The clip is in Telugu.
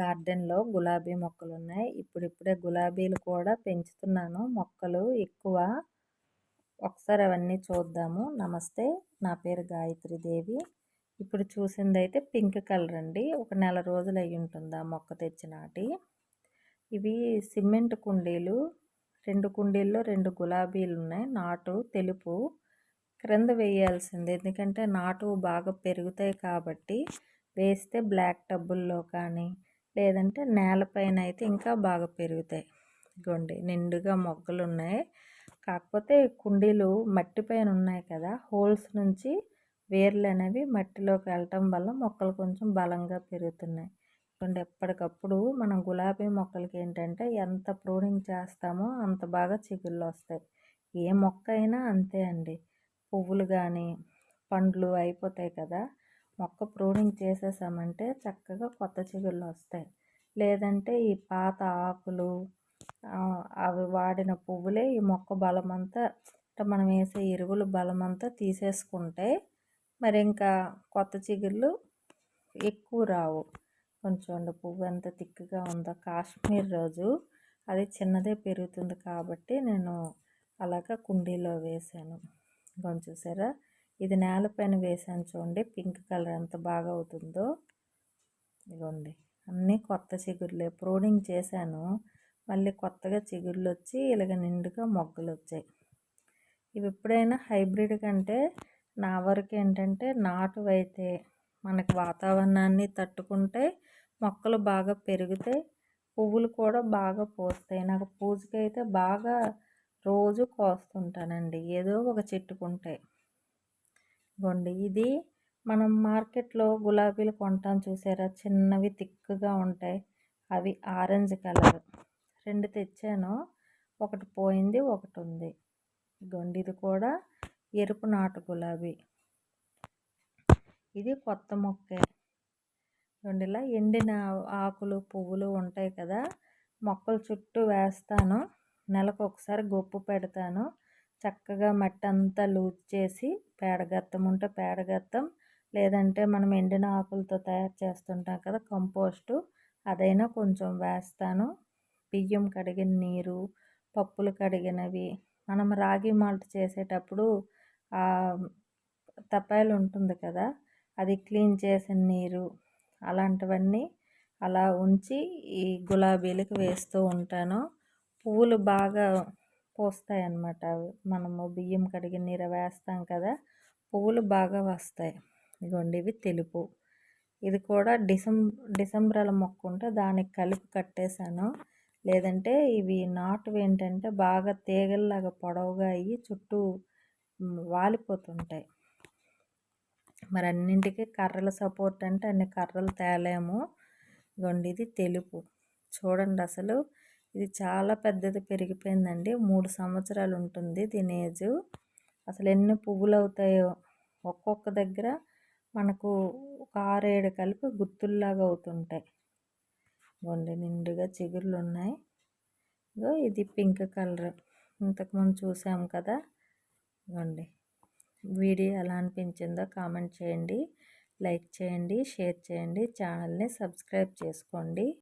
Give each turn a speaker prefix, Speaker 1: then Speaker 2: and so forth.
Speaker 1: గార్డెన్లో గులాబీ మొక్కలు ఉన్నాయి ఇప్పుడిప్పుడే గులాబీలు కూడా పెంచుతున్నాను. మొక్కలు ఎక్కువ. ఒకసారి అవన్నీ చూద్దాము. నమస్తే నా పేరు గాయత్రి దేవి. ఇప్పుడు చూసింది అయితే పింక్ కలర్ అండి. ఒక నెల రోజులు అయి ఉంటుంది ఆ మొక్క తెచ్చినాటి. ఇవి సిమెంట్ కుండీలు. రెండు కుండీల్లో రెండు గులాబీలు ఉన్నాయి నాటు తెలుపు క్రింద వేయాల్సింది. ఎందుకంటే నాటు బాగా పెరుగుతాయి కాబట్టి వేస్తే బ్లాక్ టబ్బుల్లో కానీ లేదంటే నేలపైన అయితే ఇంకా బాగా పెరుగుతాయి. ఇగోండి నిండుగా మొగ్గలు ఉన్నాయి కాకపోతే కుండీలు మట్టి పైన ఉన్నాయి కదా హోల్స్ నుంచి వేర్లు అనేవి మట్టిలోకి వెళ్ళటం వల్ల మొక్కలు కొంచెం బలంగా పెరుగుతున్నాయి. చూడండి ఎప్పటికప్పుడు మనం గులాబీ మొక్కలకి ఏంటంటే ఎంత ప్రూనింగ్ చేస్తామో అంత బాగా చిగుళ్ళు వస్తాయి. ఏ మొక్క అయినా అంతే అండి. పువ్వులు కానీ పండ్లు అయిపోతాయి కదా మొక్క ప్రూనింగ్ చేసేసామంటే చక్కగా కొత్త చిగుళ్ళు వస్తాయి. లేదంటే ఈ పాత ఆకులు అవి వాడిన పువ్వులే ఈ మొక్క బలమంతా అంటే మనం వేసే ఎరువులు బలమంతా తీసేసుకుంటే మరి ఇంకా కొత్త చిగుళ్ళు ఎక్కువ రావు. కొంచెం పువ్వు ఎంత తిక్కుగా ఉందో కాశ్మీర్ రోజు అది చిన్నదే పెరుగుతుంది కాబట్టి నేను అలాగ కుండీలో వేసాను. కొంచెం చూసారా? ఇది నేలపైన వేసాను చూడండి. పింక్ కలర్ ఎంత బాగా అవుతుందో. ఇదిగోండి. అన్నీ కొత్త చిగురులే. ప్రూనింగ్ చేశాను. మళ్ళీ కొత్తగా చిగుర్లు వచ్చి ఇలాగ నిండుగా మొగ్గలు వచ్చాయి. ఇవి ఎప్పుడైనా హైబ్రిడ్ కంటే నా వరకు ఏంటంటే నాటు అయితే మనకి వాతావరణాన్ని తట్టుకుంటే మొక్కలు బాగా పెరుగుతాయి. పువ్వులు కూడా బాగా పోస్తాయి. నాకు పూజకైతే బాగా రోజు కోస్తుంటానండి. ఏదో ఒక చెట్టుకుంటాయి ఇవ్వండి. ఇది మనం మార్కెట్లో గులాబీలు కొంటాం చూసారా? చిన్నవి తిక్కుగా ఉంటాయి. అవి ఆరెంజ్ కలర్. రెండు తెచ్చాను. ఒకటి పోయింది ఒకటి ఉంది. ఇదిగోండి ఇది కూడా ఎరుపు నాటు గులాబీ. ఇది కొత్త మొక్కే. ఇలా ఎండిన ఆకులు పువ్వులు ఉంటాయి కదా? మొక్కలు చుట్టూ వేస్తాను. నెలకు ఒకసారి గొప్పు పెడతాను. చక్కగా మట్టి అంతా లూజ్ చేసి పేడగత్తం ఉంటే పేడగత్తం లేదంటే మనం ఎండిన ఆకులతో తయారు చేస్తుంటాం కదా కంపోస్టు అదైనా కొంచెం వేస్తాను. బియ్యం కడిగిన నీరు పప్పులు కడిగినవి. మనం రాగి మాల్ట్ చేసేటప్పుడు తప్పాయిలు ఉంటుంది కదా అది క్లీన్ చేసిన నీరు అలాంటివన్నీ అలా ఉంచి ఈ గులాబీలకు వేస్తూ ఉంటాను. పువ్వులు బాగా పూస్తాయి అన్నమాట అవి మనము బియ్యం కడిగి నీర వేస్తాం కదా పువ్వులు బాగా వస్తాయి. ఇదిగోండి ఇవి తెలుపు. ఇది కూడా డిసెంబర్ డిసెంబర్ల మొక్క ఉంటే దానికి కలిపి కట్టేశాను. లేదంటే ఇవి నాటు ఏంటంటే బాగా తీగల్లాగా పొడవుగా అయ్యి చుట్టూ వాలిపోతుంటాయి. మరి అన్నింటికి కర్రల సపోర్ట్ అంటే అన్ని కర్రలు తేలేము. ఇదిగోండి ఇది తెలుపు. చూడండి అసలు ఇది చాలా పెద్దది పెరిగిపోయిందండి. మూడు సంవత్సరాలు ఉంటుంది దీని ఏజ్. అసలు ఎన్ని పువ్వులు అవుతాయో ఒక్కొక్క దగ్గర మనకు ఒక ఆరేడు కలిపి గుత్తుల్లాగా అవుతుంటాయి. ఇవ్వండి నిండుగా చిగుర్లు ఉన్నాయి ఇగో ఇది పింక్ కలర్. ఇంతకుముందు చూసాం కదా. ఇవ్వండి వీడియో ఎలా అనిపించిందో కామెంట్ చేయండి. లైక్ చేయండి షేర్ చేయండి. ఛానల్ని సబ్స్క్రైబ్ చేసుకోండి.